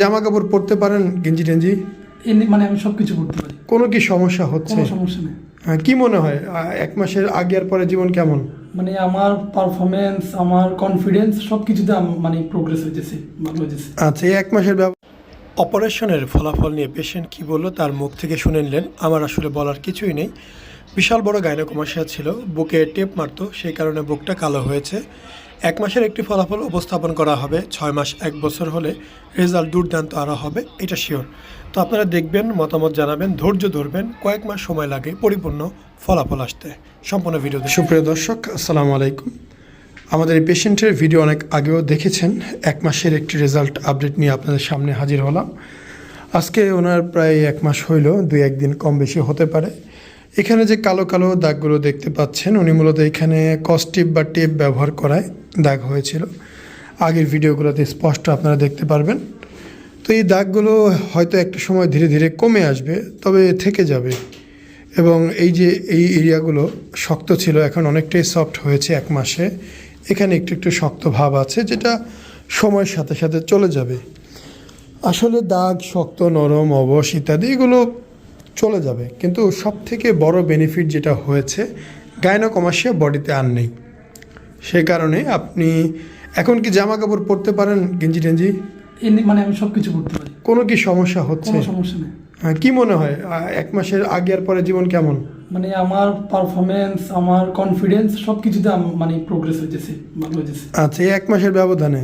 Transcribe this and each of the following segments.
জামা কাপড় পরতে পারেন গেঞ্জি টেঞ্জি? মানে আমি সব কিছু করতে পারি। কোনো কি সমস্যা হচ্ছে? কোনো সমস্যা নেই। হ্যাঁ, কি মনে হয়? এক মাসের আগে আর পরে জীবন কেমন? মানে আমার পারফরমেন্স আমার কনফিডেন্স সব কিছুতে মানে প্রোগ্রেস হইতেছে ভালো হইতেছে। আচ্ছা এই এক মাসের অপারেশনের ফলাফল নিয়ে পেশেন্ট কি বলল তার মুখ থেকে শুনে নিলেন। আমার আসলে বলার কিছুই নেই। বিশাল বড় গাইনোকমাসিয়া ছিল বুকে টেপ মারতো সেই কারণে বুকটা কালো হয়েছে। এক মাসের একটি ফলাফল উপস্থাপন করা হবে, ছয় মাস এক বছর হলে রেজাল্ট দুর্দান্ত আরও হবে, এটা শিওর তো আপনারা দেখবেন, মতামত জানাবেন, ধৈর্য ধরবেন, কয়েক মাস সময় লাগে পরিপূর্ণ ফলাফল আসতে। সম্পূর্ণ ভিডিও সুপ্রিয় দর্শক, আসসালামু আলাইকুম। আমাদের এই পেশেন্টের ভিডিও অনেক আগেও দেখেছেন, এক মাসের একটি রেজাল্ট আপডেট নিয়ে আপনাদের সামনে হাজির হলাম। আজকে ওনার প্রায় এক মাস হইল দুই একদিন কম বেশি হতে পারে। এখানে যে কালো কালো দাগগুলো দেখতে পাচ্ছেন, উনি মূলত এখানে কস্টিপ বা টেপ ব্যবহার করায় দাগ হয়েছিল। আগের ভিডিওগুলোতে স্পষ্ট আপনারা দেখতে পারবেন। তো এই দাগগুলো হয়তো একটা সময় ধীরে ধীরে কমে আসবে, তবে থেকে যাবে। এবং এই যে এই এরিয়াগুলো শক্ত ছিল, এখন অনেকটাই সফট হয়েছে এক মাসে। এখানে একটু একটু শক্ত ভাব আছে, যেটা সময়ের সাথে সাথে চলে যাবে। আসলে দাগ, শক্ত, নরম, অবশ ইত্যাদি, এগুলো চলে যাবে। কিন্তু সব থেকে বড় বেনিফিট যেটা হয়েছে গাইনোকমাসিয়া বডিতে আর নেই। সে কারণে আপনি এখন কি জামা কাপড় পরতে পারেন গেঞ্জি টেঞ্জি? মানে আমি সব কিছু করতে পারি। কোনো কি সমস্যা হচ্ছে? কোনো সমস্যা নেই। হ্যাঁ, কি মনে হয়? এক মাসের আগে আর পরে জীবন কেমন? মানে আমার পারফরমেন্স আমার কনফিডেন্স সব কিছুতে মানে প্রোগ্রেস হইতেছে ভালো হইতেছে। আচ্ছা এক মাসের ব্যবধানে?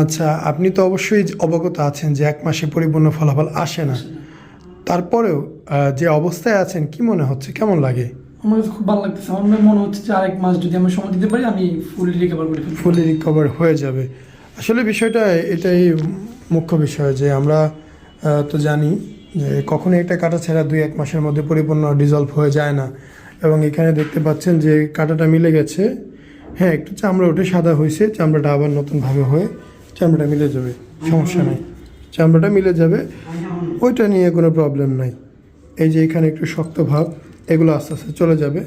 আচ্ছা আপনি তো অবশ্যই অবগত আছেন যে এক মাসে পরিপূর্ণ ফলাফল আসে না। তারপরেও যে অবস্থায় আছেন কি মনে হচ্ছে? কেমন লাগে? আমার খুব ভালো লাগতেছে। আমার মনে হচ্ছে যে আরেক মাস যদি আমি সময় দিতে পারি আমি ফুলি রিকভার করে ফেলব। ফুলি রিকভার হয়ে যাবে। আসলে বিষয়টা এটাই মুখ্য বিষয় যে আমরা তো জানি যে কখনো এটা কাটা ছেঁড়া দুই এক মাসের মধ্যে পরিপূর্ণ ডিজলভ হয়ে যায় না। এবং এখানে দেখতে পাচ্ছেন যে কাটাটা মিলে গেছে। হ্যাঁ একটু চামড়া ওঠে সাদা হয়েছে চামড়াটা আবার নতুনভাবে হয়ে চামড়াটা মিলে যাবে। সমস্যা নেই। চামড়াটা মিলে যাবে। ওইটা নিয়ে কোনো প্রবলেম নাই। এই যে এখানে একটু শক্ত ভাব, এগুলো আস্তে আস্তে চলে যাবে।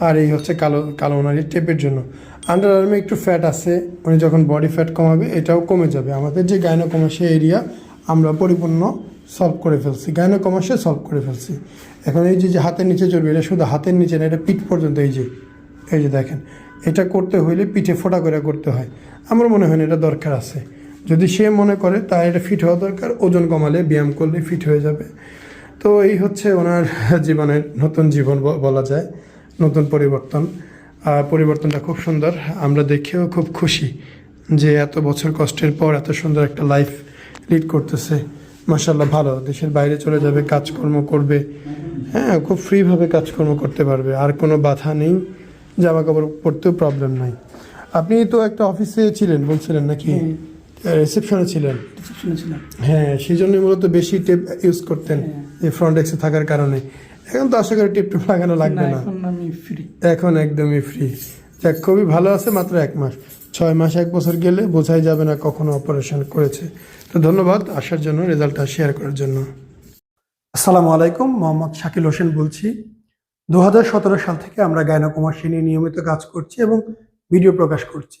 আর এই হচ্ছে কালো কালো ওনারি টেপের জন্য। আন্ডার আর্মে একটু ফ্যাট আছে, উনি যখন বডি ফ্যাট কমাবে, এটাও কমে যাবে। আমাদের যে গাইনোকমাসিয়া এরিয়া আমরা পরিপূর্ণ সলভ করে ফেলছি। গাইনোকমাসিয়া সলভ করে ফেলছি। এখন এই যে যে হাতের নিচে চলবে, এটা শুধু হাতের নিচে না, এটা পিঠ পর্যন্ত, এই যে এই যে দেখেন। এটা করতে হইলে পিঠে ফোটা করে করতে হয়। আমার মনে হয় না এটা দরকার আছে। যদি সে মনে করে তার এটা ফিট হওয়া দরকার, ওজন কমালে, ব্যায়াম করলে ফিট হয়ে যাবে। তো এই হচ্ছে ওনার জীবনের নতুন জীবন বলা যায়, নতুন পরিবর্তন। আর পরিবর্তনটা খুব সুন্দর। আমরা দেখেও খুব খুশি যে এত বছর কষ্টের পর এত সুন্দর একটা লাইফ লিড করতেছে। মাসাল্লাহ ভালো। দেশের বাইরে চলে যাবে, কাজকর্ম করবে। হ্যাঁ খুব ফ্রিভাবে কাজকর্ম করতে পারবে। আর কোনো বাধা নেই, জামা কাপড় পরতেও প্রবলেম নাই। আপনি তো একটা অফিসে ছিলেন, বলছিলেন নাকি? রিসেপশনে ছিলেন। রিসেপশনে ছিলাম। হ্যাঁ সেই জন্য মূলত বেশি টেপ ইউজ করতেন। এই ফ্রন্ট এক্সে থাকার কারণে। এখন তো আশা করি টেপ টেপ লাগানো লাগবে না এখন আমি ফ্রি এখন একদমই ফ্রি যাক খুবই ভালো আছে মাত্র এক মাস। ছয় মাস এক বছর গেলে বোঝাই যাবে না কখনো অপারেশন করেছে। তো ধন্যবাদ আসার জন্য রেজাল্টটা শেয়ার করার জন্য। আসসালামু আলাইকুম মোহাম্মদ শাকিল হোসেন বলছি। দু হাজার সতেরো সাল থেকে আমরা গায়নাকুমাসী নিয়ে নিয়মিত কাজ করছি এবং ভিডিও প্রকাশ করছি।